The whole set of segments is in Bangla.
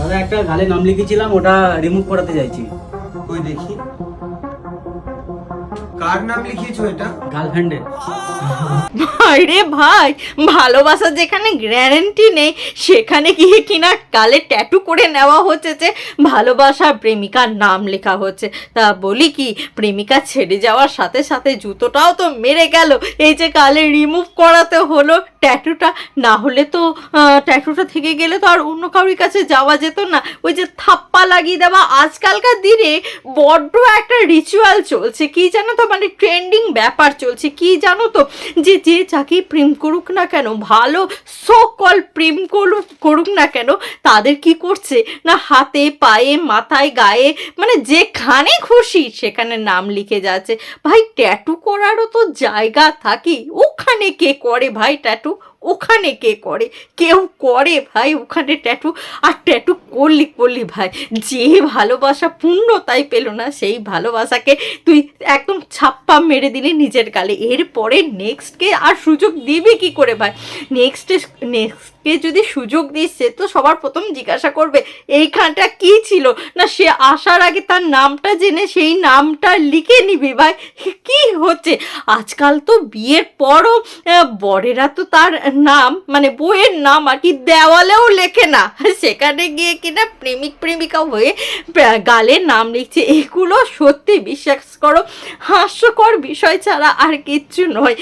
দাদা একটা গালে নাম লিখেছিলাম ওটা রিমুভ করাতে চাইছি। ওই দেখি? কার নাম লিখিয়েছো এটা? গার্লফ্রেন্ডের আরে ভাই ভালোবাসার যেখানে গ্যারেন্টি নেই, সেখানে গিয়ে কিনা কালে ট্যাটু করে নেওয়া হচ্ছে যে ভালোবাসার প্রেমিকার নাম লেখা হচ্ছে। তা বলি কি, প্রেমিকা ছেড়ে যাওয়ার সাথে সাথে জুতোটাও তো মেরে গেল। এই যে কালে রিমুভ করাতে হলো ট্যাটুটা না হলে তো ট্যাটুটা থেকে গেলে তো আর অন্য কারোর কাছে যাওয়া যেত না। ওই যে থাপ্পা লাগিয়ে দেওয়া আজকালকার দিনে বড্ড একটা রিচুয়াল চলছে। কি জানো তো মানে ট্রেন্ডিং ব্যাপার চলছে। কি জানো তো, যে যে যাকে প্রেম করুক না কেন, ভালো সকল প্রেম করুক করুক না কেন, তাদের কি করছে? না হাতে, পায়ে, মাথায়, গায়ে মানে যেখানে খুশি সেখানে নাম লিখে যাচ্ছে। ভাই ট্যাটু করারও তো জায়গা থাকি। ওখানে কে করে ভাই ট্যাটু ওখানে কে করে? কেউ করে ভাই ওখানে ট্যাটু আর ট্যাটু করলি করলি ভাই, যে ভালোবাসা পূর্ণতাই পেল না, সেই ভালোবাসাকে তুই একদম ছাপ্পা মেরে দিলে নিজের গালে। এরপরে নেক্সটকে আর সুযোগ দিবি কি করে ভাই? নেক্সটে নেক্সটকে যদি সুযোগ দিস, সে তো সবার প্রথম জিজ্ঞাসা করবে, এইখানটা কি ছিল? না, সে আসার আগে তার নামটা জেনে সেই নামটা লিখে নিবি ভাই। কি হচ্ছে? আজকাল তো বিয়ের পরও বরেরা তো তার নাম মানে বইয়ের নাম আর কি দেওয়ালেও লেখে না। সেখানে গিয়ে কিনা প্রেমিক, প্রেমিকা হয়ে গালে নাম লিখছে। এগুলো সত্যি বিশ্বাস করো, হাস্যকর বিষয় ছাড়া আর কিচ্ছু নয়।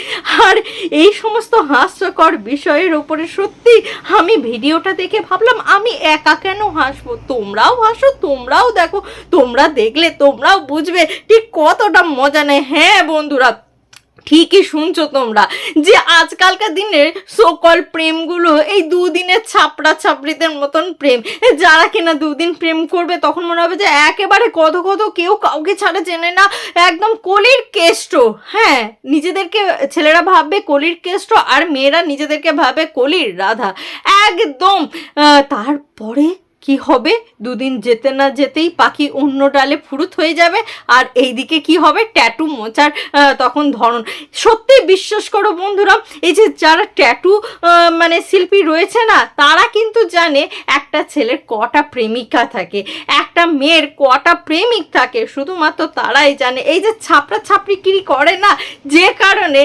আর এই সমস্ত হাস্যকর বিষয়ের ওপরে সত্যি আমি ভিডিওটা দেখে ভাবলাম, আমি একা কেন হাসবো? তোমরাও হাসো, তোমরাও দেখো, তোমরা দেখলে তোমরাও বুঝবে ঠিক কতটা মজা নেয়। হ্যাঁ বন্ধুরা ঠিকই শুনছো তোমরা যে আজকালকার দিনের সকল প্রেমগুলো, এই দুদিনের ছাপড়া ছাপড়িদের মতন প্রেম। যারা কিনা দুদিন প্রেম করবে, তখন মনে হবে যে একেবারে কত কত কেউ কাউকে ছাড়া চেনে না, একদম কলির কেষ্ট। হ্যাঁ নিজেদেরকে, ছেলেরা ভাববে কলির কেষ্ট আর মেয়েরা নিজেদেরকে ভাবে কলির রাধা। একদম তারপরে কি হবে? দুদিন যেতে না যেতেই পাখি অন্য ডালে ফুরুত হয়ে যাবে আর এই দিকে কি হবে? ট্যাটু মোচার তখন ধরন। সত্যি বিশ্বাস করো বন্ধুরা, এই যে যারা ট্যাটু মানে শিল্পী রয়েছে না, তারা কিন্তু জানে একটা ছেলের কটা প্রেমিকা থাকে। একটা মেয়ের কটা প্রেমিক থাকে, শুধুমাত্র তারাই জানে। এই যে ছাপড়া কিরি করে না, যে কারণে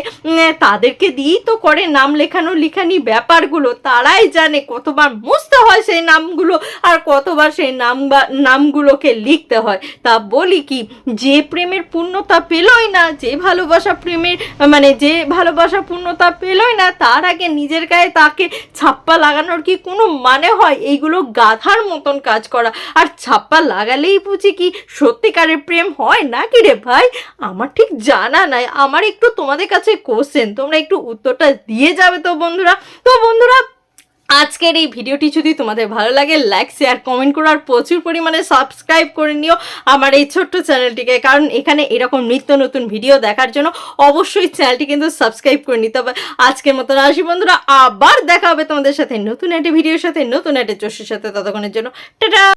তাদেরকে দিয়েই তো করে নাম লেখানো লিখানি ব্যাপারগুলো। তারাই জানে কতবার মুছতে হয় সেই নামগুলো আর কতবার সেই নাম বা, নামগুলোকে লিখতে হয়। তা বলি কি, যে প্রেমের পূর্ণতা পেলই না, যে ভালোবাসা প্রেমের মানে যে ভালোবাসা পূর্ণতা পেলই না, তার আগে নিজের গায়ে তাকে ছাপ্পা লাগানোর কি কোনো মানে হয়? এইগুলো গাধার মতন কাজ করা। আর ছাপ্পা লাগালেই বুঝি কি সত্যিকারের প্রেম হয় না কি রে ভাই? আমার ঠিক জানা নাই। আমার একটু তোমাদের কাছে কোশ্চেন তোমরা একটু উত্তরটা দিয়ে যাবে তো বন্ধুরা। তো বন্ধুরা, আজকের এই ভিডিওটি যদি তোমাদের ভালো লাগে লাইক শেয়ার কমেন্ট করো আর প্রচুর পরিমাণে সাবস্ক্রাইব করে নিও আমার এই ছোট্ট চ্যানেলটিকে কারণ এখানে এরকম নিত্য নতুন ভিডিও দেখার জন্য অবশ্যই চ্যানেলটি কিন্তু সাবস্ক্রাইব করে নিতে হবে। আজকের মতন আসি বন্ধুরা। আবার দেখা হবে তোমাদের সাথে নতুন একটা ভিডিওর সাথে, নতুন একটা চোষের সাথে। ততক্ষণের জন্য, টাটা!